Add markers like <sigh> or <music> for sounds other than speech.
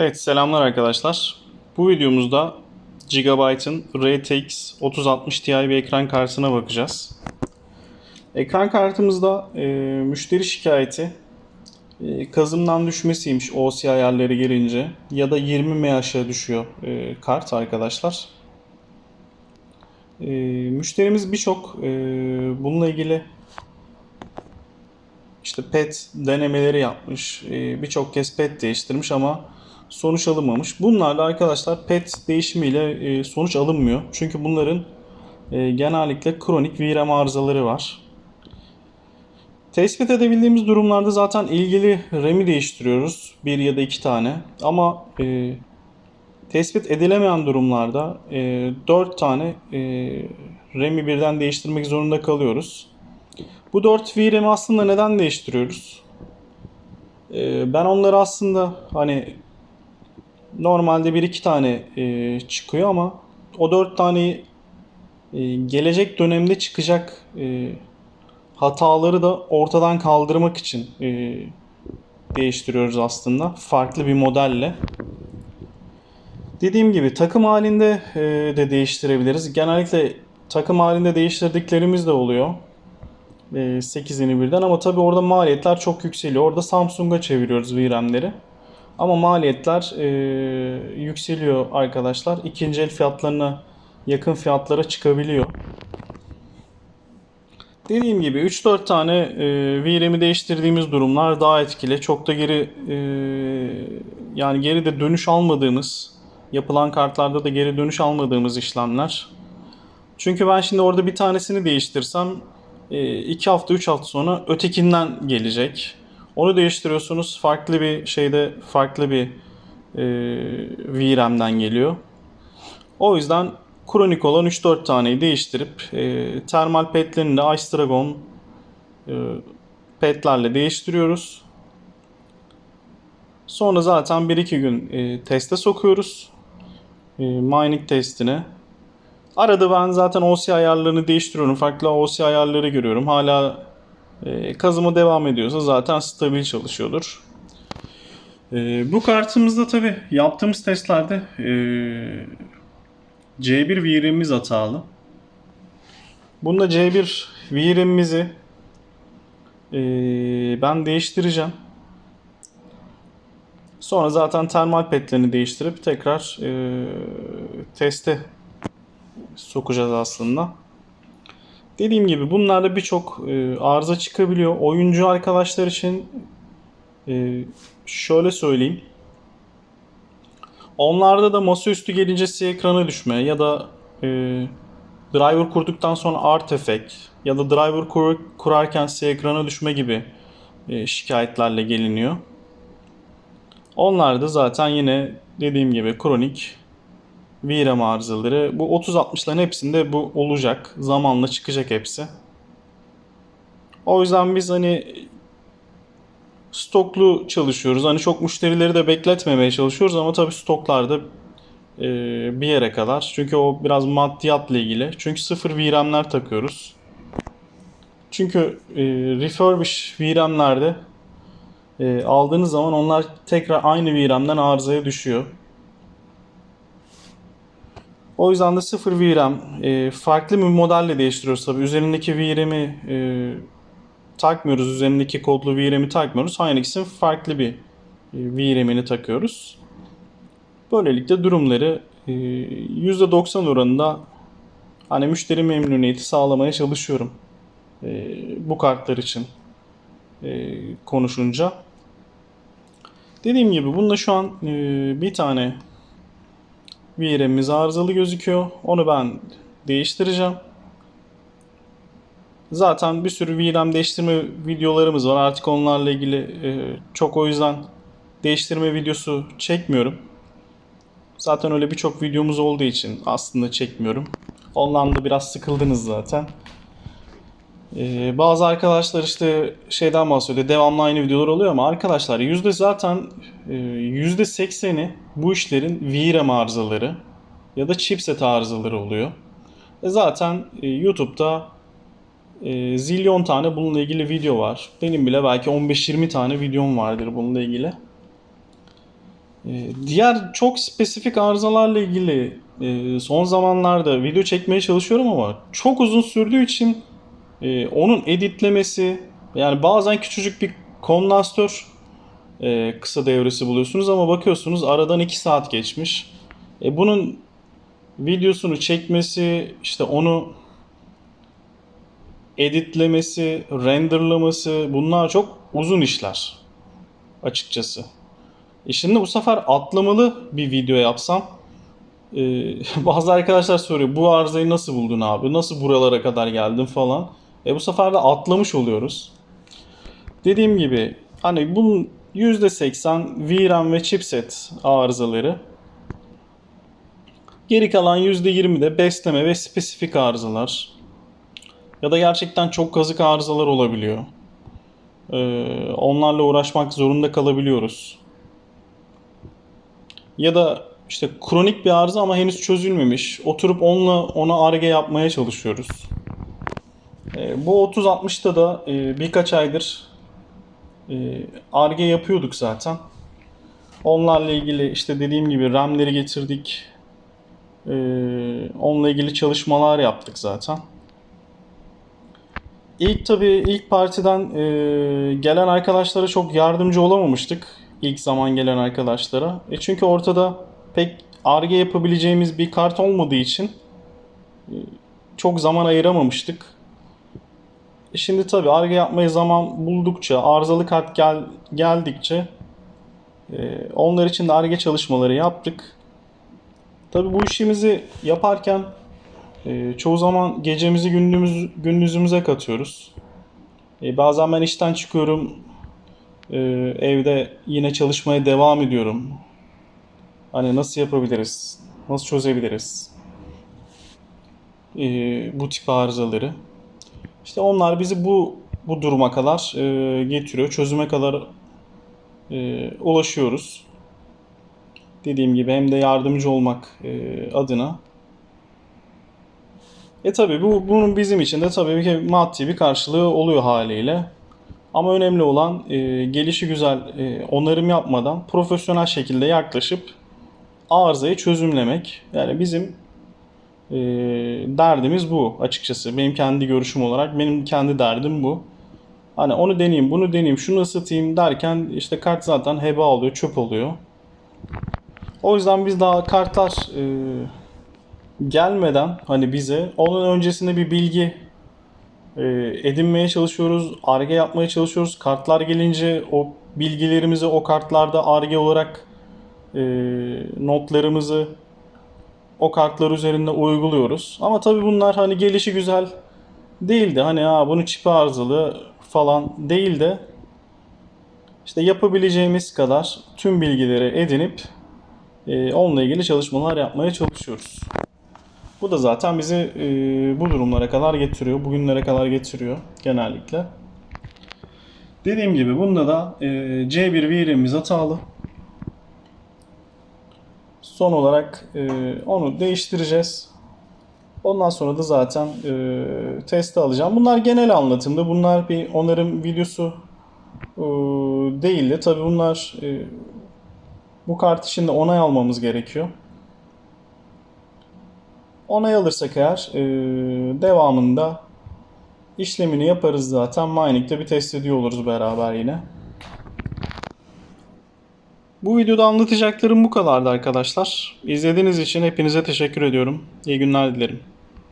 Evet selamlar arkadaşlar. Bu videomuzda Gigabyte'ın RTX 3060 Ti bir ekran kartına bakacağız. Ekran kartımızda e, müşteri şikayeti e, kazımdan düşmesiymiş OC ayarları gelince ya da 20 mAh'a düşüyor e, kart arkadaşlar. E, müşterimiz birçok e, bununla ilgili işte pet denemeleri yapmış. e, Birçok kez pet değiştirmiş ama sonuç alınmamış. Bunlarla arkadaşlar pet değişimiyle e, sonuç alınmıyor. Çünkü bunların e, genellikle kronik VRAM arızaları var. Tespit edebildiğimiz durumlarda zaten ilgili RAM'i değiştiriyoruz. Bir ya da iki tane. Ama e, tespit edilemeyen durumlarda e, 4 tane e, RAM'i birden değiştirmek zorunda kalıyoruz. Bu 4 VRAM'i aslında neden değiştiriyoruz? E, ben onları aslında hani normalde bir iki tane e, çıkıyor ama o 4 taneyi e, gelecek dönemde çıkacak e, hataları da ortadan kaldırmak için e, değiştiriyoruz aslında. Farklı bir modelle. Dediğim gibi takım halinde e, de değiştirebiliriz. Genellikle takım halinde değiştirdiklerimiz de oluyor. E, 8'ini birden ama tabii orada maliyetler çok yükseliyor. Orada Samsung'a çeviriyoruz VRAM'leri. Ama maliyetler e, yükseliyor arkadaşlar. İkinci el fiyatlarına yakın fiyatlara çıkabiliyor. Dediğim gibi 3-4 tane e, VRAM'i değiştirdiğimiz durumlar daha etkili. Çok da geri e, yani geride dönüş almadığımız yapılan kartlarda da geri dönüş almadığımız işlemler. Çünkü ben şimdi orada bir tanesini değiştirsem 2 hafta 3 hafta sonra ötekinden gelecek. Onu değiştiriyorsunuz farklı bir şeyde farklı bir e, VRAM'den geliyor. O yüzden kronik olan 3-4 taneyi değiştirip e, termal petlerini de Ice Dragon e, petlerle değiştiriyoruz. Sonra zaten 1-2 gün e, teste sokuyoruz. E, mining testine. Arada ben zaten OC ayarlarını değiştiriyorum. Farklı OC ayarları görüyorum. Hala e, kazıma devam ediyorsa zaten stabil çalışıyordur. E, bu kartımızda tabi yaptığımız testlerde e, C1 VRAM'imiz hatalı. Bunda C1 VRAM'imizi e, ben değiştireceğim. Sonra zaten termal petlerini değiştirip tekrar e, teste sokacağız aslında. Dediğim gibi bunlarda birçok e, arıza çıkabiliyor. Oyuncu arkadaşlar için e, şöyle söyleyeyim. Onlarda da masaüstü gelince ekrana düşme ya da e, driver kurduktan sonra artifact ya da driver kur, kurarken ekrana düşme gibi e, şikayetlerle geliniyor. Onlar da zaten yine dediğim gibi kronik VRAM arızaları. Bu 30-60'ların hepsinde bu olacak. Zamanla çıkacak hepsi. O yüzden biz hani stoklu çalışıyoruz. Hani çok müşterileri de bekletmemeye çalışıyoruz ama tabii stoklarda e, bir yere kadar. Çünkü o biraz maddiyatla ilgili. Çünkü sıfır VRAM'ler takıyoruz. Çünkü e, refurbish VRAM'lerde e, aldığınız zaman onlar tekrar aynı VRAM'den arızaya düşüyor. O yüzden de sıfır VRAM e, farklı bir modelle değiştiriyoruz tabii. Üzerindeki VRAM'i e, takmıyoruz. Üzerindeki kodlu VRAM'i takmıyoruz. İkisinin farklı bir e, VRAM'ini takıyoruz. Böylelikle durumları e, %90 oranında hani müşteri memnuniyeti sağlamaya çalışıyorum. E, bu kartlar için e, konuşunca. Dediğim gibi bunda şu an e, bir tane VRAM'imiz arızalı gözüküyor. Onu ben değiştireceğim. Zaten bir sürü VRAM değiştirme videolarımız var. Artık onlarla ilgili e, çok o yüzden değiştirme videosu çekmiyorum. Zaten öyle birçok videomuz olduğu için aslında çekmiyorum. Ondan da biraz sıkıldınız zaten. Ee, bazı arkadaşlar işte şeyden bahsediyor. Devamlı aynı videolar oluyor ama arkadaşlar yüzde zaten e, yüzde sekseni bu işlerin VRAM arızaları ya da chipset arızaları oluyor. E zaten e, YouTube'da e, zilyon tane bununla ilgili video var. Benim bile belki 15-20 tane videom vardır bununla ilgili. Diğer çok spesifik arızalarla ilgili son zamanlarda video çekmeye çalışıyorum ama çok uzun sürdüğü için e, onun editlemesi yani bazen küçücük bir kondansatör e, kısa devresi buluyorsunuz ama bakıyorsunuz aradan 2 saat geçmiş. E, bunun videosunu çekmesi işte onu editlemesi, renderlaması bunlar çok uzun işler açıkçası. E şimdi bu sefer atlamalı bir video yapsam e, <laughs> bazı arkadaşlar soruyor bu arızayı nasıl buldun abi? Nasıl buralara kadar geldin falan. E bu sefer de atlamış oluyoruz. Dediğim gibi hani bunun %80 VRAM ve chipset arızaları. Geri kalan %20 de besleme ve spesifik arızalar. Ya da gerçekten çok kazık arızalar olabiliyor. Ee, onlarla uğraşmak zorunda kalabiliyoruz. Ya da işte kronik bir arıza ama henüz çözülmemiş. Oturup onunla ona arge yapmaya çalışıyoruz. Ee, bu 30-60'ta da e, birkaç aydır arge yapıyorduk zaten. Onlarla ilgili işte dediğim gibi RAM'leri getirdik. Ee, onunla ilgili çalışmalar yaptık zaten. İlk tabii ilk partiden e, gelen arkadaşlara çok yardımcı olamamıştık. İlk zaman gelen arkadaşlara. E çünkü ortada pek arge yapabileceğimiz bir kart olmadığı için e, çok zaman ayıramamıştık. Şimdi tabii arge yapmaya zaman buldukça, arızalı kart gel, geldikçe e, onlar için de arge çalışmaları yaptık. Tabii bu işimizi yaparken e, çoğu zaman gecemizi gündüzümüz, gündüzümüze katıyoruz. E, bazen ben işten çıkıyorum, e, evde yine çalışmaya devam ediyorum. Hani nasıl yapabiliriz, nasıl çözebiliriz e, bu tip arızaları. İşte onlar bizi bu bu duruma kadar e, getiriyor, çözüme kadar e, ulaşıyoruz. Dediğim gibi hem de yardımcı olmak e, adına. E tabi bu bunun bizim için de tabii ki maddi bir karşılığı oluyor haliyle. Ama önemli olan e, gelişi güzel e, onarım yapmadan profesyonel şekilde yaklaşıp arızayı çözümlemek. Yani bizim e, derdimiz bu açıkçası. Benim kendi görüşüm olarak benim kendi derdim bu. Hani onu deneyeyim, bunu deneyeyim, şunu ısıtayım derken işte kart zaten heba oluyor, çöp oluyor. O yüzden biz daha kartlar e, gelmeden hani bize onun öncesinde bir bilgi e, edinmeye çalışıyoruz. Arge yapmaya çalışıyoruz. Kartlar gelince o bilgilerimizi o kartlarda arge olarak e, notlarımızı o kartlar üzerinde uyguluyoruz. Ama tabii bunlar hani gelişi güzel değildi. Hani ha bunu çip arızalı falan değil de işte yapabileceğimiz kadar tüm bilgileri edinip e, onunla ilgili çalışmalar yapmaya çalışıyoruz. Bu da zaten bizi e, bu durumlara kadar getiriyor, bugünlere kadar getiriyor genellikle. Dediğim gibi bunda da e, C1 VRAM'imiz hatalı. Son olarak e, onu değiştireceğiz. Ondan sonra da zaten e, testi alacağım. Bunlar genel anlatımda. Bunlar bir onarım videosu e, değildi. Tabii bunlar e, bu kart için de onay almamız gerekiyor. Onay alırsak eğer e, devamında işlemini yaparız zaten. Mining'de bir test ediyor oluruz beraber yine. Bu videoda anlatacaklarım bu kadardı arkadaşlar. İzlediğiniz için hepinize teşekkür ediyorum. İyi günler dilerim.